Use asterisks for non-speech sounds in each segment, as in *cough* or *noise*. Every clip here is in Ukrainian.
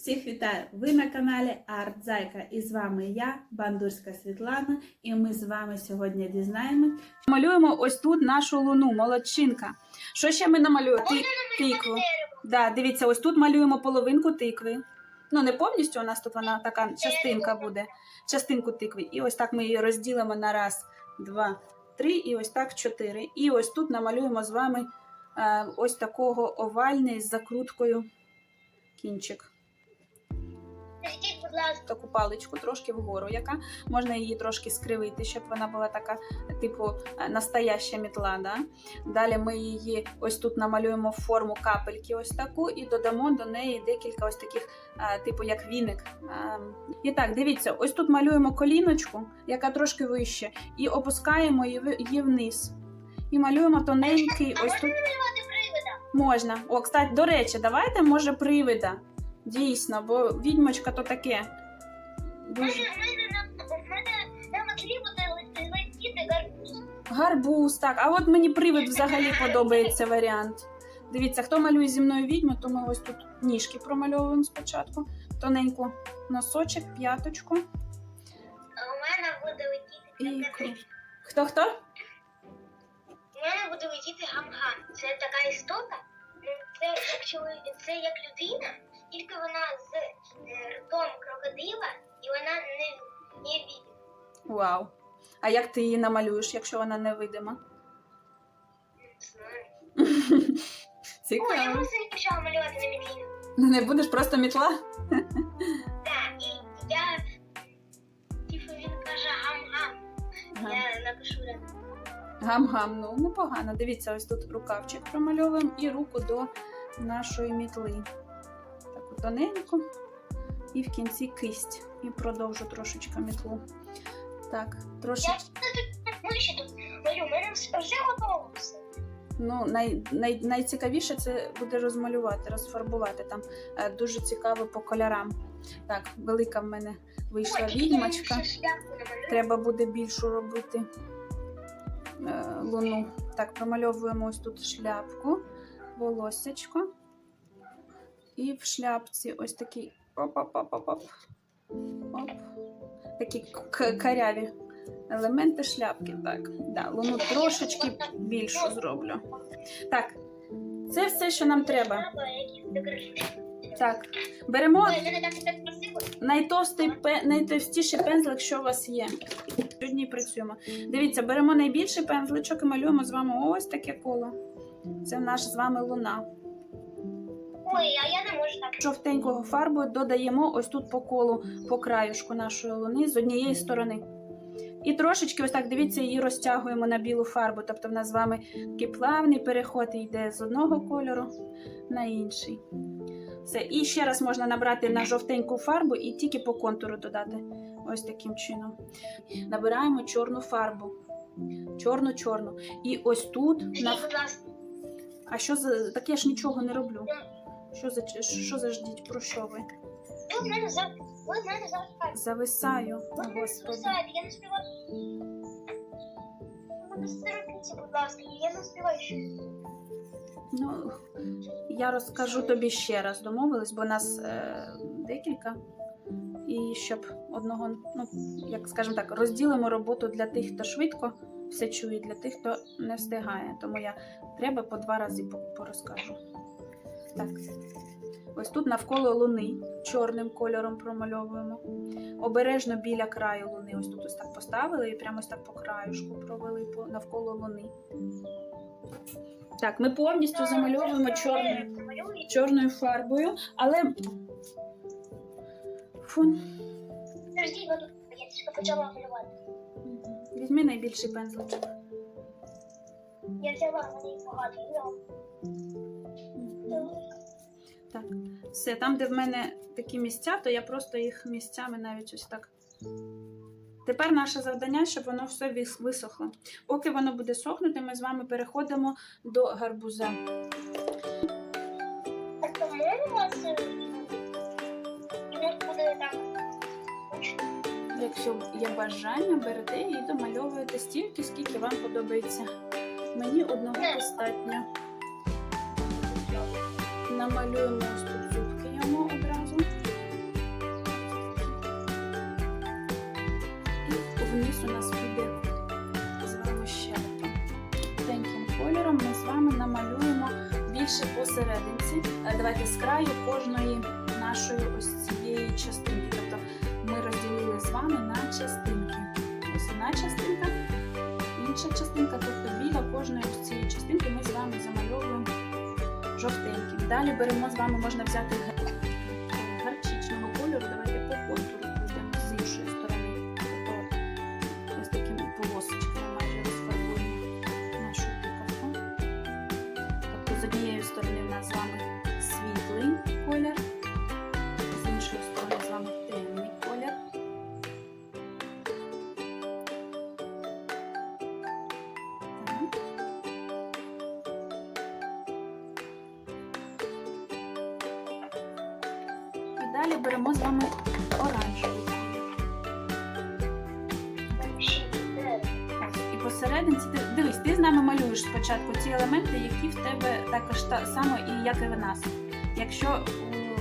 Всіх вітаю! Ви на каналі Арт Зайка і з вами я, Бандурська Світлана, і ми з вами сьогодні дізнаємось. Малюємо ось тут нашу луну, молодчинка. Що ще ми намалюємо? Ти, тикву. Да, дивіться, ось тут малюємо половинку тикви. Ну, не повністю у нас тут вона така частинка буде, частинку тикви. І ось так ми її розділимо на раз, два, три, і ось так чотири. І ось тут намалюємо з вами е, ось такого овальний з закруткою кінчик. Таку паличку трошки вгору, яка можна її трошки скривити, щоб вона була така, типу, е, настояща мітла. Да? Далі ми її ось тут намалюємо форму капельки, ось таку, і додамо до неї декілька ось таких, е, типу, як віник. Е, І так, дивіться, ось тут малюємо коліночку, яка трошки вище, і опускаємо її вниз. І малюємо тоненький а ось можна тут. Можна. О, кстати, до речі, давайте, може, привида. Дійсно, бо відьмочка то таке. Дуже. гарбуз. Так. А от мені привид *laughs* взагалі подобається варіант. Дивіться, хто малює зі мною відьму, то ми ось тут ніжки промальовуємо спочатку. Тоненьку носочок, п'яточку А у мене буде летіти і Хто хто? У мене буде летіти гам-гам. Це така істота. ну, Це як чоловік, це як людина, тільки вона з е, ртом крокодила, і вона не, не відьма. Вау. А як ти її намалюєш, якщо вона невидима? Не знаю. *laughs* Ой, я Цікаво. просто не почала малювати на метлі. Не будеш просто мітла? *laughs* Так, і я, типу, він каже гам-гам. Ага. Я напишу рядом. Гам-гам, ну непогано. Дивіться, ось тут рукавчик промальовуємо і руку до нашої мітли. Таку тоненьку. І в кінці кисть. І продовжу трошечки мітлу. Так, трошечки. тут миші тут малю, у мене вже готово все. Ну, най, най, найцікавіше це буде розмалювати, розфарбувати. Там е, дуже цікаво по кольорам. Так, велика в мене вийшла Ой, відьмачка. Треба буде більшу робити е, луну. Так, промальовуємо ось тут шляпку, волоссячко. І в шляпці ось такий оп-оп-оп-оп. Оп. Такі каряві елементи шляпки. Так, да, луну трошечки більшу зроблю. Так, це все, що нам треба. Так, беремо найтовстий, найтовстіший пензлик, що у вас є. Сьогодні працюємо. Дивіться, беремо найбільший пензличок і малюємо з вами ось таке коло. Це наш з вами луна. Ой, а я не можу так. Жовтенького фарбу додаємо ось тут по колу, по краюшку нашої луни з однієї сторони. І трошечки, ось так, дивіться, її розтягуємо на білу фарбу. Тобто в нас з вами такий плавний переход йде з одного кольору на інший. Все. І ще раз можна набрати на жовтеньку фарбу і тільки по контуру додати. Ось таким чином. Набираємо чорну фарбу. Чорну-чорну. І ось тут. На... А що за. Так я ж нічого не роблю. Що за що за ждіть? Про що ви? ви в мене за... Ви в мене заважаєте. Зависаю. Ви мене зависаєте, я не співаю. Ви будь ласка, я не співаю щось. Ну, я розкажу тобі ще раз. Домовились, бо нас е, декілька. І щоб одного, ну, як скажемо так, розділимо роботу для тих, хто швидко все чує, для тих, хто не встигає. Тому я треба по два рази по- порозкажу. Так. Ось тут навколо луни чорним кольором промальовуємо. Обережно біля краю луни. Ось тут ось так поставили і прямо ось так по краюшку провели навколо луни. Так, ми повністю замальовуємо чорною, чорною фарбою, але. Фу. Я тут почала малювати. Візьми найбільший пензличок. Я взяла них багато. Так, все, там, де в мене такі місця, то я просто їх місцями навіть ось так. Тепер наше завдання, щоб воно все висохло. Поки воно буде сохнути, ми з вами переходимо до гарбуза. Е. Якщо є бажання, берете і домальовуєте стільки, скільки вам подобається. Мені одного достатньо малюємо ось зубки йому одразу. І вниз у нас буде з вами щелепа. Теньким кольором ми з вами намалюємо більше посерединці. Е, давайте з краю кожної нашої ось цієї частинки. Тобто ми розділили з вами на частинки. Ось одна частинка, інша частинка, тобто біля кожної ось цієї частинки ми з вами замальовуємо жовтеньким. Далі беремо з вами, можна взяти гарчичного кольору. Давайте по контуру пройдемо з іншої сторони. Тобто ось таким полосочками майже розфарбуємо нашу пікавку. Тобто з однієї сторони нами малюєш спочатку ці елементи, які в тебе також та само і як і в нас. Якщо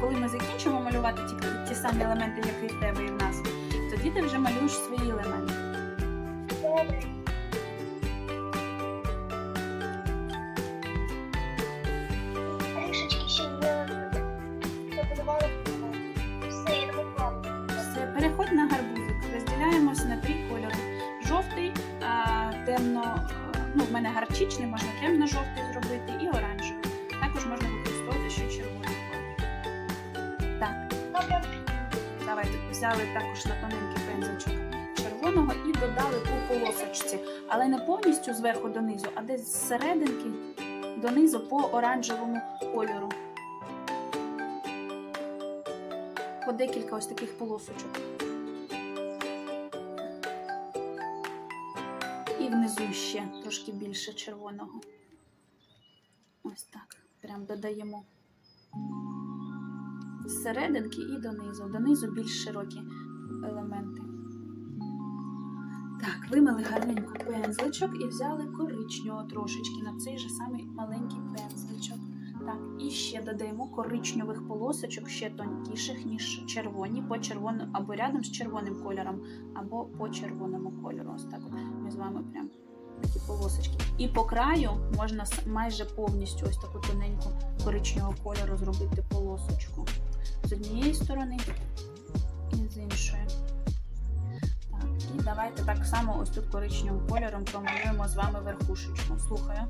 коли ми закінчимо малювати ті, ті самі елементи, які в тебе і в нас, тоді ти вже малюєш свої елементи. Давайте взяли також на тоненький пензочок червоного і додали по полосочці, але не повністю зверху донизу, а десь з серединки донизу по оранжевому кольору. По декілька ось таких полосочок. І внизу ще трошки більше червоного. Ось так. Прям додаємо з серединки і донизу. Донизу більш широкі елементи. Так, вимили гарненько пензличок і взяли коричневого трошечки на цей же самий маленький пензличок. Так, і ще додаємо коричневих полосочок, ще тонкіших, ніж червоні, по червоному, або рядом з червоним кольором, або по червоному кольору. Ось так ми з вами прям такі полосочки. І по краю можна майже повністю ось таку тоненьку коричневого кольору зробити полосочку з однієї сторони і з іншої. Так, і давайте так само ось тут коричневим кольором промалюємо з вами верхушечку. Слухаю.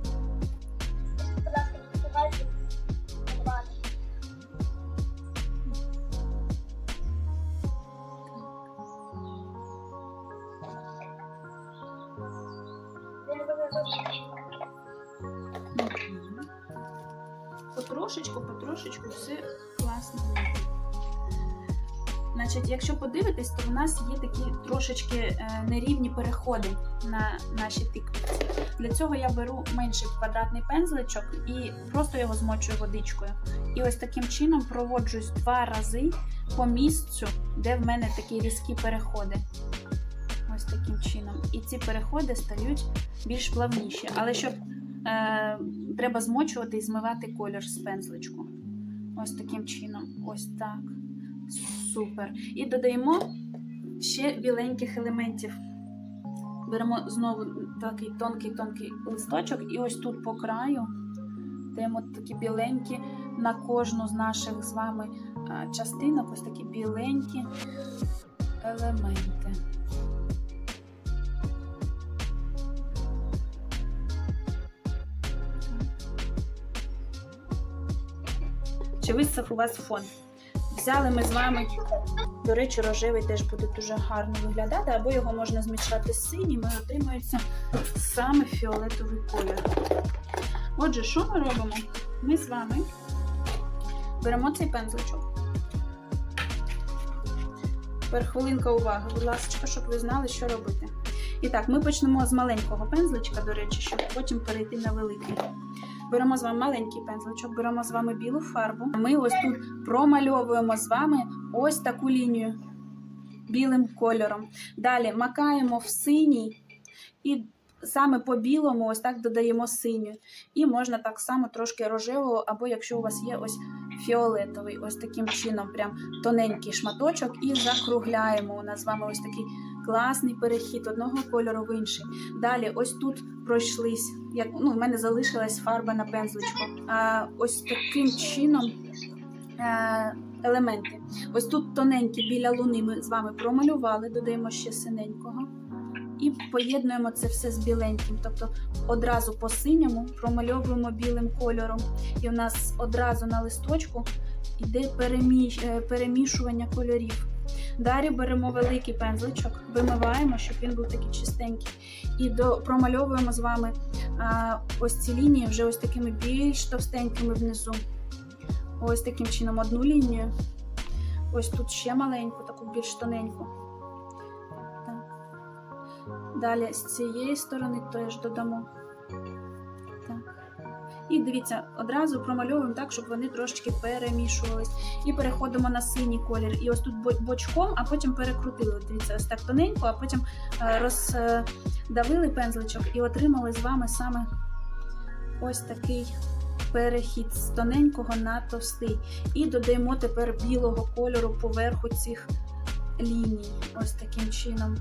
Якщо то в нас є такі трошечки е, нерівні переходи на нашій тиквиці. Для цього я беру менший квадратний пензличок і просто його змочую водичкою. І ось таким чином проводжусь два рази по місцю, де в мене такі різкі переходи. Ось таким чином. І ці переходи стають більш плавніші. Але щоб е, треба змочувати і змивати колір з пензличку. Ось таким чином. Ось так. Супер. І додаємо ще біленьких елементів. Беремо знову такий тонкий-тонкий листочок, і ось тут по краю даємо такі біленькі на кожну з наших з вами частинок, ось такі біленькі елементи. Чи висох у вас фон? Взяли ми з вами, до речі, рожевий теж буде дуже гарно виглядати, або його можна змішати з синім і отримується саме фіолетовий колір. Отже, що ми робимо? Ми з вами беремо цей пензличок. Тепер хвилинка уваги, будь ласка, щоб ви знали, що робити. І так, ми почнемо з маленького пензличка, до речі, щоб потім перейти на великий. Беремо з вами маленький пензличок, беремо з вами білу фарбу. Ми ось тут промальовуємо з вами ось таку лінію білим кольором. Далі макаємо в синій і саме по білому ось так додаємо синю. І можна так само трошки рожевого, або якщо у вас є ось фіолетовий, ось таким чином, прям тоненький шматочок, і закругляємо. У нас з вами ось такий Класний перехід одного кольору в інший. Далі, ось тут пройшлись. Як ну, в мене залишилась фарба на пензличку. А ось таким чином е, елементи. Ось тут тоненькі біля луни ми з вами промалювали, додаємо ще синенького. І поєднуємо це все з біленьким. Тобто одразу по синьому промальовуємо білим кольором. І в нас одразу на листочку йде переміш... е, перемішування кольорів. Далі беремо великий пензличок, вимиваємо, щоб він був такий чистенький. І до... промальовуємо з вами а, ось ці лінії вже ось такими більш товстенькими внизу. Ось таким чином одну лінію. Ось тут ще маленьку, таку більш тоненьку. Так. Далі з цієї сторони теж додамо. І дивіться, одразу промальовуємо так, щоб вони трошечки перемішувались. І переходимо на синій колір. І ось тут бочком, а потім перекрутили. Дивіться, ось так тоненько, а потім е, роздавили пензличок і отримали з вами саме ось такий перехід з тоненького на товстий. І додаємо тепер білого кольору поверху цих ліній. Ось таким чином.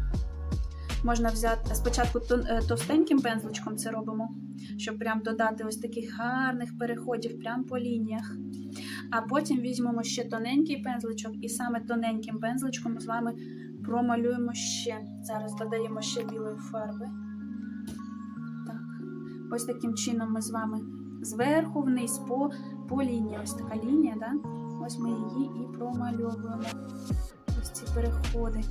Можна взяти спочатку е, товстеньким пензличком це робимо, щоб прям додати ось таких гарних переходів прямо по лініях. А потім візьмемо ще тоненький пензличок, і саме тоненьким пензличком з вами промалюємо ще. Зараз додаємо ще білої фарби. Так. Ось таким чином ми з вами зверху вниз по, по лінії. Ось така лінія, да? ось ми її і промальовуємо. Ось ці переходи.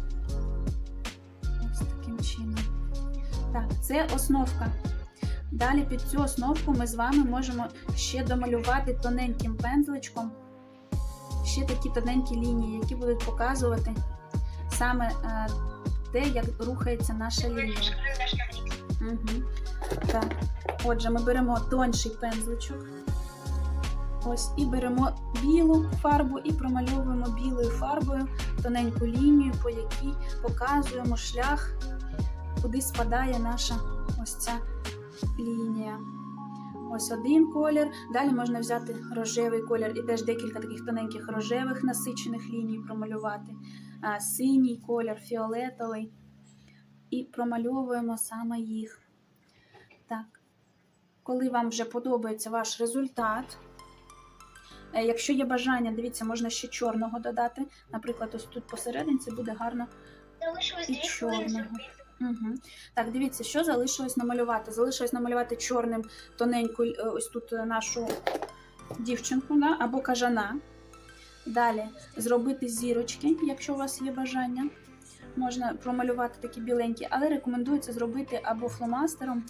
Ось таким чином. Так, це основка. Далі під цю основку ми з вами можемо ще домалювати тоненьким пензличком ще такі тоненькі лінії, які будуть показувати саме е, те, як рухається наша лінія. Угу. Так. Отже, ми беремо тонший пензличок. Ось, і беремо білу фарбу і промальовуємо білою фарбою тоненьку лінію, по якій показуємо шлях, куди спадає наша ось ця лінія. Ось один колір. Далі можна взяти рожевий колір і теж декілька таких тоненьких рожевих насичених ліній промалювати. А, синій колір, фіолетовий. І промальовуємо саме їх. Так. Коли вам вже подобається ваш результат, якщо є бажання, дивіться, можна ще чорного додати. Наприклад, ось тут посерединці буде гарно І чорного. Угу. Так, дивіться, що залишилось намалювати. Залишилось намалювати чорним тоненьку е, ось тут е, нашу дівчинку да? або кажана. Далі зробити зірочки, якщо у вас є бажання. Можна промалювати такі біленькі, але рекомендується зробити або фломастером,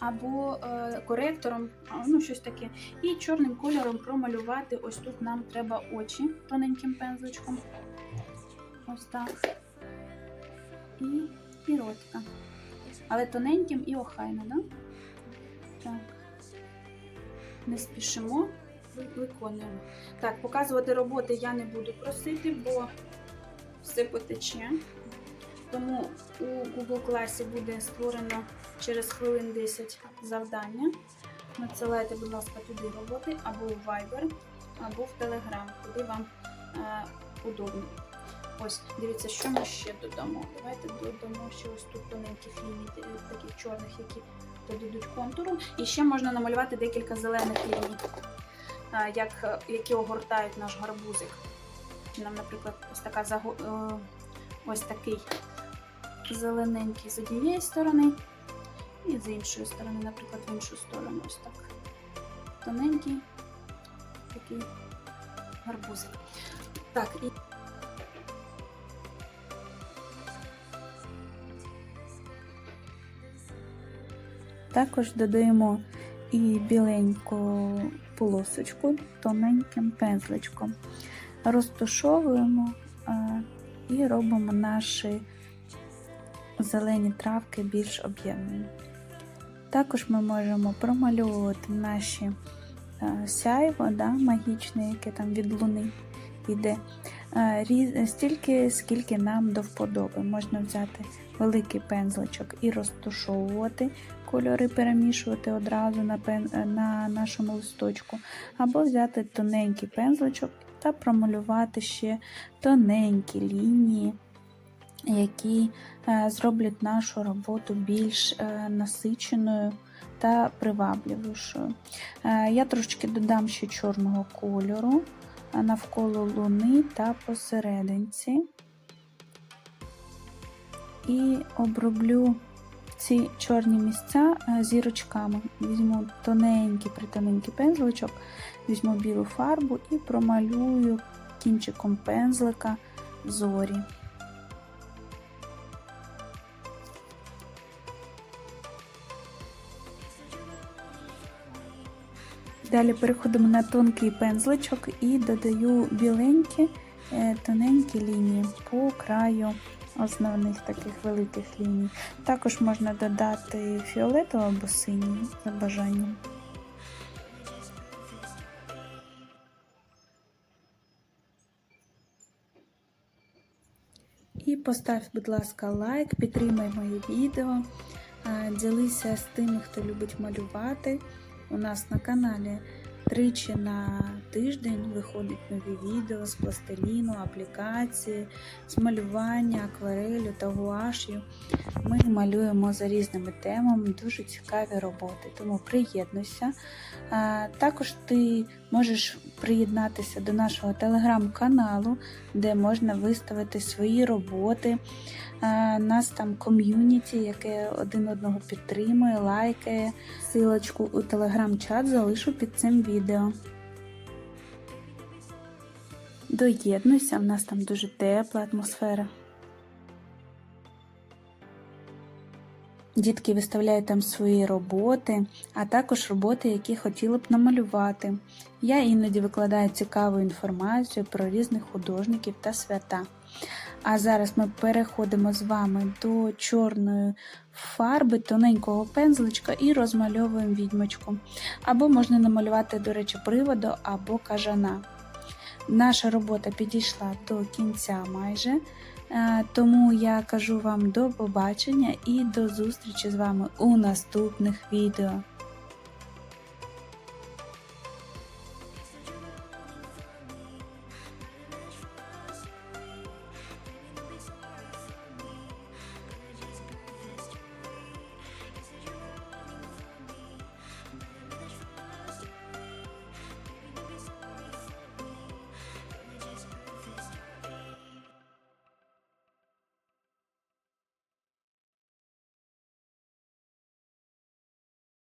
або е, коректором, ну щось таке. І чорним кольором промалювати. Ось тут нам треба очі тоненьким пензличком. Ось так. І і ротика. Але тоненьким і охайно, да? Так. Не спішимо, виконуємо. Так, показувати роботи я не буду просити, бо все потече. Тому у Google класі буде створено через хвилин 10 завдання. Надсилайте, будь ласка, туди роботи або в Viber, або в Telegram, куди вам е, удобно. Ось, дивіться, що ми ще додамо. Давайте додамо ще ось тут тоненьких ліній, таких чорних, які додадуть контуру. І ще можна намалювати декілька зелених ліній, а, як, е, які огортають наш гарбузик. Нам, наприклад, ось така е, ось такий зелененький з однієї сторони, і з іншої сторони, наприклад, в іншу сторону. Ось так. Тоненький такий гарбузик. Так, і Також додаємо і біленьку полосочку тоненьким пензличком. Розтушовуємо і робимо наші зелені травки більш об'ємними. Також ми можемо промальовувати наші а, сяйво да, магічне, яке там від луни йде. А, стільки, скільки нам до вподоби. Можна взяти великий пензличок і розтушовувати кольори перемішувати одразу на, пен... на нашому листочку, або взяти тоненький пензличок та промалювати ще тоненькі лінії які е, зроблять нашу роботу більш е, насиченою та привабливішою. Е, Я трошки додам ще чорного кольору навколо луни та посерединці. І оброблю ці чорні місця зірочками. Візьму тоненький притоненький пензличок, візьму білу фарбу і промалюю кінчиком пензлика зорі. Далі переходимо на тонкий пензличок і додаю біленькі е, тоненькі лінії по краю основних таких великих ліній. Також можна додати фіолетову або синій за бажанням. І постав, будь ласка, лайк, підтримай моє відео, ділися з тими, хто любить малювати. У нас на каналі тричі на тиждень виходять нові відео з пластиліну, аплікації, з малювання, акварелю та гуаш'ю. Ми малюємо за різними темами дуже цікаві роботи, тому приєднуйся. Також ти можеш приєднатися до нашого телеграм-каналу, де можна виставити свої роботи. А, Нас там ком'юніті, яке один одного підтримує, лайкає. Силочку у телеграм-чат залишу під цим відео. Доєднуйся, в нас там дуже тепла атмосфера. Дітки виставляють там свої роботи, а також роботи, які хотіли б намалювати. Я іноді викладаю цікаву інформацію про різних художників та свята. А зараз ми переходимо з вами до чорної фарби, тоненького пензличка і розмальовуємо відьмочку. Або можна намалювати, до речі, приводу або кажана. Наша робота підійшла до кінця майже. Е, Тому я кажу вам до побачення і до зустрічі з вами у наступних відео.